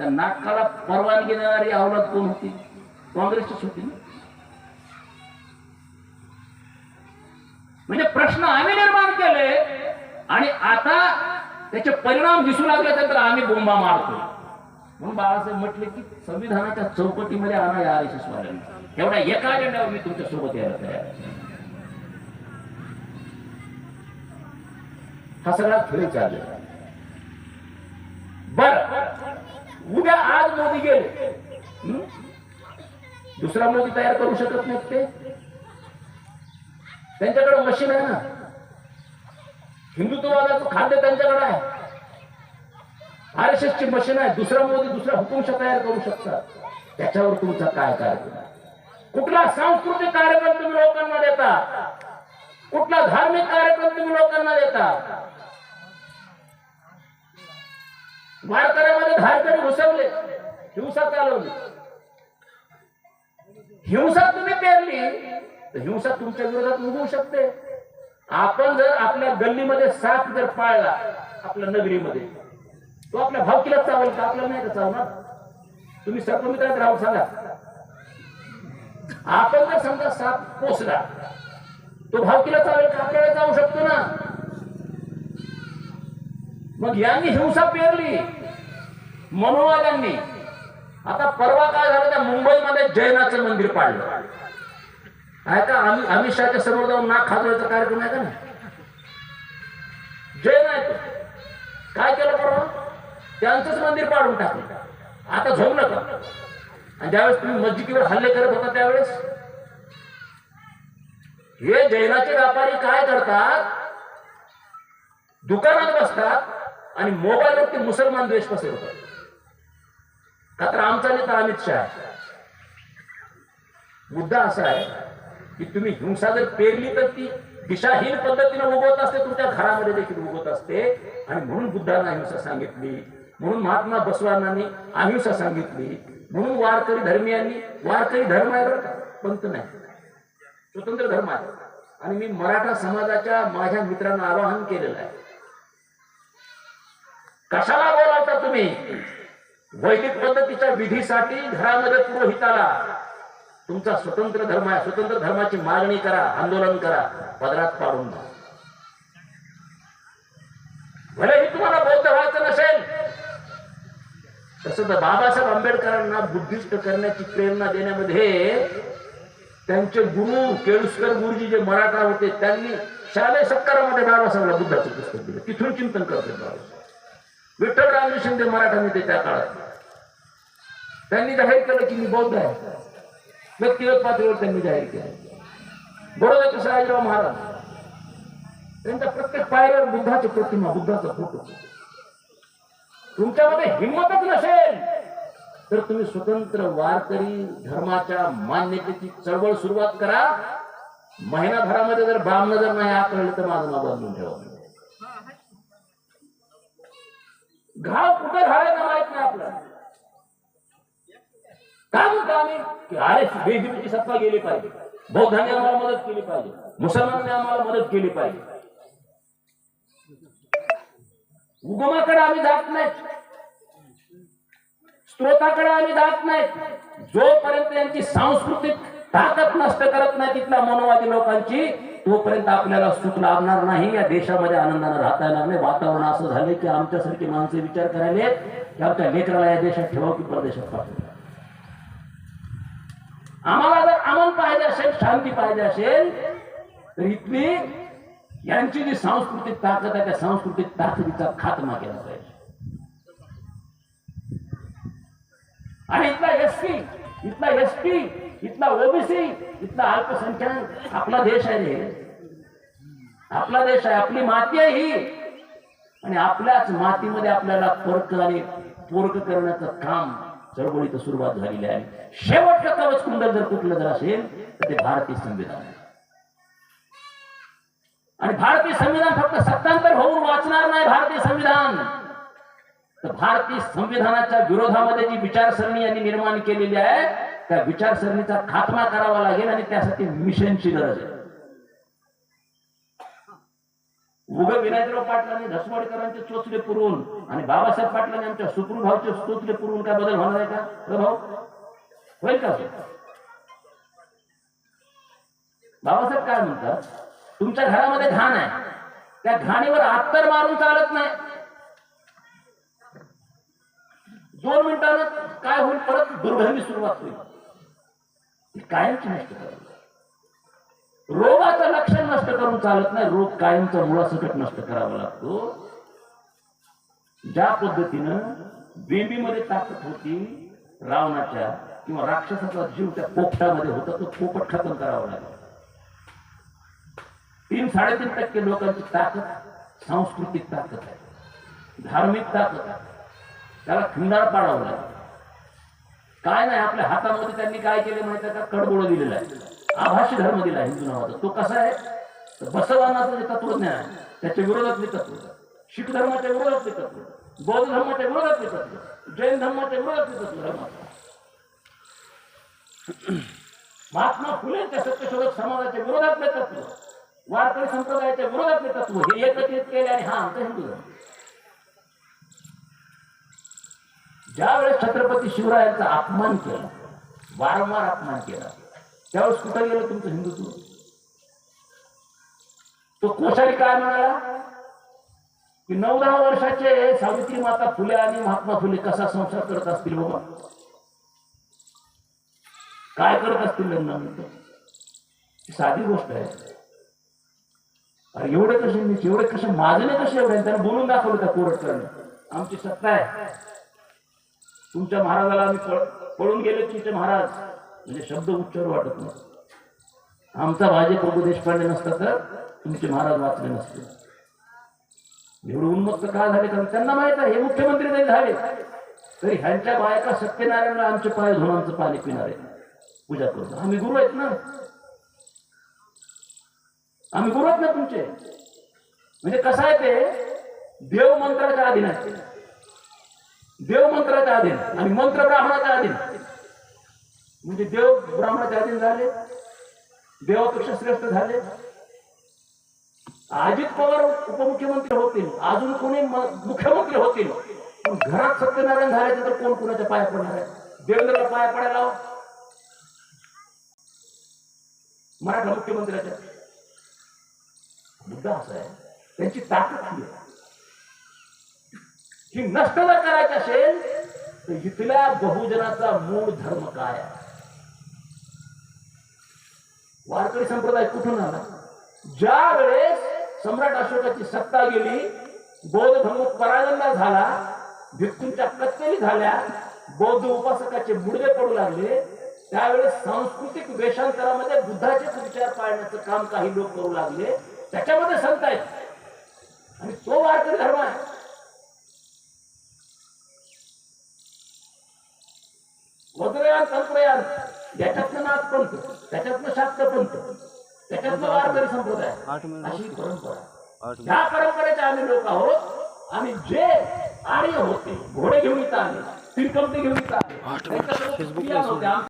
त्या नाटकाला परवानगी देणारी अवलाद कोण होती? काँग्रेसचीच होती म्हणजे प्रश्न आम्ही निर्माण केले आणि आता त्याचे परिणाम दिसू लागले तर आम्ही बोंबा मारतो म्हणून बाळासाहेब म्हटले की संविधानाच्या चौकटीमध्ये आणा या आर एस एस एवढ्या एका अजेंड्यावर मी तुमच्यासोबत यायला तयार हा सगळा खेळ चाललेला बर. उद्या आज मोदी गेले. दुसरा मोदी तयार करू शकत नाहीत ते. त्यांच्याकडे मशीन आहे ना. हिंदुत्ववादाचं खाद्य त्यांच्याकडे आहे. आर एस एस ची मशीन आहे. दुसरा मोदी दुसरा हुकुमशा तयार करू शकतात. त्याच्यावर तुमचा काय कार्यक्रम कुठला सांस्कृतिक कार्यक्रम तुम्ही लोकांना देता? कुठला धार्मिक कार्यक्रम तुम्ही लोकांना देता? वारकऱ्यामध्ये धारकरी घुसवले. हिंसा चालवली. हिंसा तुम्ही पेरली तर हिंसा तुमच्या विरोधात उगवू शकते. आपण जर आपल्या गल्लीमध्ये साप जर पाळला आपल्या नगरीमध्ये तो आपल्या भावकीला चावल का? आपल्याला नाही का चावणार? तुम्ही सर्पमित्रात राहून सांगा. आपण जर समजा साप पोचला तो भावकीला चावेल का? आपल्याला जाऊ शकतो ना. मग यांनी हिंसा पेरली. मनोवाद्यांनी आता परवा काय झालं त्या मुंबईमध्ये जैनाचं मंदिर पाडलं. आहे का आम्ही अमित शहाच्या समोर जाऊन नाक खाजवायचा कार्यक्रम आहे का ना जैन आहे तो काय केलं परवा? त्यांचंच मंदिर पाडून टाकलं. आता झोप नका. आणि ज्यावेळेस तुम्ही मस्जिदीवर हल्ले करत होता त्यावेळेस? हे जैनाचे व्यापारी काय करतात? दुकानात बसतात आणि मोबाईलवर ते मुसलमान द्वेष पसरवतात. का तर आमचा नेता अमित शहा. मुद्दा असा आहे की तुम्ही हिंसा जर पेरली तर ती दिशाहीन पद्धतीने उगवत असते तुमच्या घरामध्ये देखील उगवत असते. आणि म्हणून बुद्धांना अहिंसा सांगितली म्हणून महात्मा बसवानांनी अहिंसा सांगितली म्हणून वारकरी धर्मियांनी वारकरी धर्म आहे बरं का पंत नाही. स्वतंत्र धर्म आहे. आणि मी मराठा समाजाच्या माझ्या मित्रांना आवाहन केलेलं आहे. कशाला बोलावता तुम्ही? वैदिक पद्धतीच्या विधीसाठी घरामध्ये पुरोहिताला तुमचा स्वतंत्र धर्म आहे. स्वतंत्र धर्माची मागणी करा आंदोलन करा पदरात पाडून द्या. भलेही तुम्हाला बौद्ध व्हायचं नसेल तसं तर बाबासाहेब आंबेडकरांना बुद्धिस्ट करण्याची प्रेरणा देण्यामध्ये त्यांचे गुरु केळुसकर गुरुजी जे मराठा होते त्यांनी शालेय सत्कारामध्ये बाबासाहेबला बुद्धाचं पुस्तक दिलं. तिथून चिंतन करते बाबासाहेब. विठ्ठलरामजी शिंदे मराठा नेते त्या काळात त्यांनी जाहीर केलं की मी बौद्ध आहे. व्यक्तिगत पातळीवर त्यांनी जाहीर केलं. बरोबर सयाजीराव महाराज. त्यांच्या प्रत्येक पायऱ्यावर बुद्धाची प्रतिमा बुद्धाचा फोटो. तुमच्यामध्ये हिंमतच नसेल. तर तुम्ही स्वतंत्र वारकरी धर्माच्या मान्यतेची चळवळ सुरुवात करा. महिनाभरामध्ये जर बामनं जर नाही आकळलं तर माझं नाव बदलून ठेवा. घाव कुठे घालायचा माहीत नाही आपल्याला काय म्हणतो आम्ही? की अरे बीजेपीची सत्ता गेली पाहिजे. बौद्धांनी आम्हाला मदत केली पाहिजे. मुसलमानांनी आम्हाला मदत केली पाहिजे. उगमाकडे आम्ही जात नाहीत. स्त्रोताकडे आम्ही जात नाहीत. जोपर्यंत यांची सांस्कृतिक ताकद नष्ट करत नाही तिथल्या मनोवादी लोकांची तोपर्यंत आपल्याला सुख लाभणार नाही. या देशामध्ये आनंदाने राहता येणार नाही. वातावरण असं झालं की आमच्यासारखी माणसे विचार करायले की आमच्या लेकराला या देशात ठेवा की परदेशात पाठवा आम्हाला जर अमन पाहिजे असेल शांती पाहिजे असेल तर इथली यांची जी सांस्कृतिक ताकद आहे त्या सांस्कृतिक ताकदीचा खात्मा केला पाहिजे. आणि इथला एस सी इथला एस इथला ओबीसी इथला अल्पसंख्याक आपला देश आहे रे। आपला देश आहे आपली माती आहे ही। आणि आपल्याच मातीमध्ये आपल्याला परक आणि पोरक करण्याचं काम चळवळीत सुरुवात झालेली आहे. शेवटचं कवच कुंडल जर कुठलं जर असेल तर ते भारतीय संविधान आहे. आणि भारतीय संविधान फक्त सत्तांतर होऊन वाचणार नाही भारतीय संविधान. तर भारतीय संविधानाच्या विरोधामध्ये जी विचारसरणी यांनी निर्माण केलेली आहे त्या विचारसरणीचा खात्मा करावा लागेल आणि त्यासाठी मिशनची गरज आहे. उग विनायकराव पाटलांनी धसवाडकरांचे चोचले पुरवून आणि बाबासाहेब पाटलांनी आमच्या सुप्रभावचे चोचले पुरवून काय बदल होणार आहे का? प्रभाव होईल का बाबासाहेब काय म्हणतात? तुमच्या घरामध्ये घाण आहे. त्या घाणीवर आत्तर मारून चालत नाही. दोन मिनिटानं काय होईल? परत दुर्गंधी सुरुवात होईल. कायमच नष्ट करावी रोगाचं लक्षण नष्ट करून चालत नाही रोग कायमचा मुळासकट नष्ट करावा लागतो. ज्या पद्धतीनं बेंबीमध्ये ताकद होती रावणाच्या किंवा राक्षसाचा जीव त्या पोपटामध्ये होता तो पोपट खतम करावा लागला. तीन साडेतीन टक्के लोकांची ताकद सांस्कृतिक ताकद आहे धार्मिक ताकद आहे. त्याला खिंडार पाडावं लागेल. काय नाही आपल्या हातामध्ये त्यांनी काय केले माहिती आहे का? कडबोळ दिलेला आहे. आभासी धर्म दिला हिंदू नावाचा. तो कसा आहे? बसवानाचं जे तत्वज्ञान आहे. त्याच्या विरोधातले तत्व शीख धर्माच्या विरोधातले तत्व बौद्ध धर्माच्या विरोधातले तत्व जैन धर्माच्या विरोधातले तत्व धर्माचं महात्मा फुलेंच्या सत्यशोधक समाजाच्या विरोधातले तत्व वारकरी संप्रदायाच्या विरोधातले तत्व हे एकत्रित केले आणि हा आमचा हिंदू धर्म ज्या वेळेस छत्रपती शिवरायांचा अपमान केला वारंवार अपमान केला त्यावेळेस कुठं गेलं तुमचं हिंदुत्व? तो कोसारी काय म्हणाला? की नऊ दहा वर्षाचे सावित्री माता फुले आणि महात्मा फुले कसा संसार करत असतील बाबा? काय करत असतील लग्नानंतर? साधी गोष्ट आहे. अरे एवढे कसे एवढे कसे माजले कसे एवढे? त्यांना बोलून दाखवलं त्या कोरटकरांनी. आमची सत्ता आहे. तुमच्या महाराजाला आम्ही पळून गेले तुमचे महाराज. म्हणजे शब्द उच्चार वाटत नाही. आमचा भाजी प्रभू देशपांडे नसता तर तुमचे महाराज वाचले नसते. एवढं उन्मत्त का झाले? कारण त्यांना माहीत आहे हे मुख्यमंत्री जरी झाले तरी ह्यांच्या बायका सत्यनारायणला आमचे पाय धुणांचं पाणी पिणार आहे पूजा करतो. आम्ही गुरु आहेत ना? आम्ही गुरु आहेत ना तुमचे? म्हणजे कसं आहे ते? देव मंत्राच्या अधीन आहे. देव मंत्राच्या अधीन आणि मंत्र ब्राह्मणाच्या अधीन. म्हणजे देव ब्राह्मणाच्या अधीन झाले देवापेक्षा श्रेष्ठ झाले. अजित पवार उपमुख्यमंत्री होतील अजून कोणी म- मुख्यमंत्री होतील पण घरात सत्यनारायण झाल्याचे तर कोण कुणाच्या पाया पडणार आहे? देवेंद्रला पाया पडायला मराठा मुख्यमंत्र्याच्या मुद्दा असा आहे त्यांची ताकद आहे. ही नष्ट जर करायची असेल तर इथल्या बहुजनाचा मूळ धर्म काय वारकरी संप्रदाय कुठून आला? ज्या वेळेस सम्राट अशोकाची सत्ता गेली बौद्ध धर्म परागंदा झाला भिक्खूंच्या कत्तली झाल्या बौद्ध उपासकाचे मुडदे पडू लागले त्यावेळेस सांस्कृतिक वेषांतरामध्ये बुद्धाचेच विचार पाळण्याचं काम काही लोक करू लागले. त्याच्यामध्ये संत आहेत. आणि तो वारकरी धर्म आहे. वज्रयान तंत्रयान याच्यातनं नाथ पंथ त्याच्यातनं शाक्त पंथ त्याच्यातनं वारकरी संप्रदाय. अशी परंपरा ह्या परंपरेचे आम्ही लोक आहोत. आम्ही जे आर्य होते घोडे घेऊन इथं आले घेऊन इथं